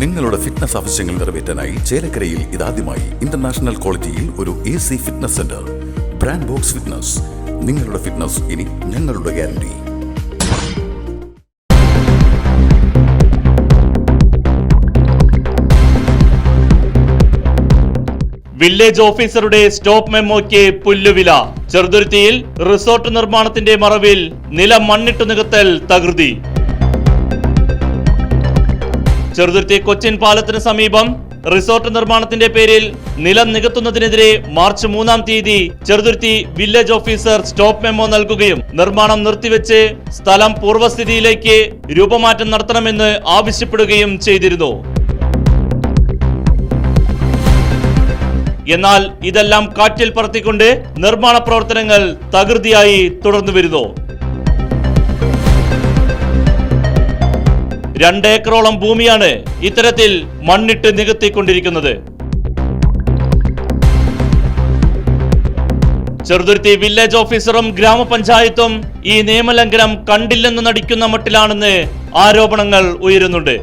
നിങ്ങളുടെ ഫിറ്റ്നസ് ആവശ്യങ്ങൾ നിറവേറ്റാനായി ചേലക്കരയിൽ ഇതാദ്യമായി ഇന്റർനാഷണൽ ക്വാളിറ്റിയിൽ ഒരു A C fitness centre brand box fitness നിങ്ങളുടെ ഫിറ്റ്നസ് ഇനി ഞങ്ങളുടെ ഗ്യാരണ്ടി വില്ലേജ് ഓഫീസറുടെ സ്റ്റോപ്പ് മെമ്മോയ്ക്ക് പുല്ലുവില ചെറുതുരുത്തിയിൽ റിസോർട്ട് നിർമ്മാണത്തിന്റെ മറവിൽ നിലം മണ്ണിട്ടു നികത്തൽ തകൃതി. ചെറുതുരുത്തി കൊച്ചിൻ പാലത്തിന് സമീപം റിസോർട്ട് നിർമ്മാണത്തിന്റെ പേരിൽ നിലം നികത്തുന്നതിനെതിരെ മാർച്ച് മൂന്നാം തീയതി Cheruthuruthy village officer stop memo നൽകുകയും നിർമ്മാണം നിർത്തിവെച്ച് സ്ഥലം പൂർവസ്ഥിതിയിലേക്ക് രൂപമാറ്റം നടത്തണമെന്ന് ആവശ്യപ്പെടുകയും ചെയ്തിരുന്നു. എന്നാൽ ഇതെല്ലാം കാറ്റിൽ പറത്തിക്കൊണ്ട് നിർമ്മാണ പ്രവർത്തനങ്ങൾ തകൃതിയായി തുടർന്നു വരുന്നു രണ്ടേക്കറോളം ഭൂമിയാണ് ഇത്തരത്തിൽ മണ്ണിട്ട് നികത്തിക്കൊണ്ടിരിക്കുന്നത്. ചെറുതുരുത്തി വില്ലേജ് ഓഫീസറും ഗ്രാമപഞ്ചായത്തും ഈ നിയമലംഘനം കണ്ടില്ലെന്ന് നടിക്കുന്ന മട്ടിലാണെന്ന് ആരോപണങ്ങൾ ഉയരുന്നുണ്ട്.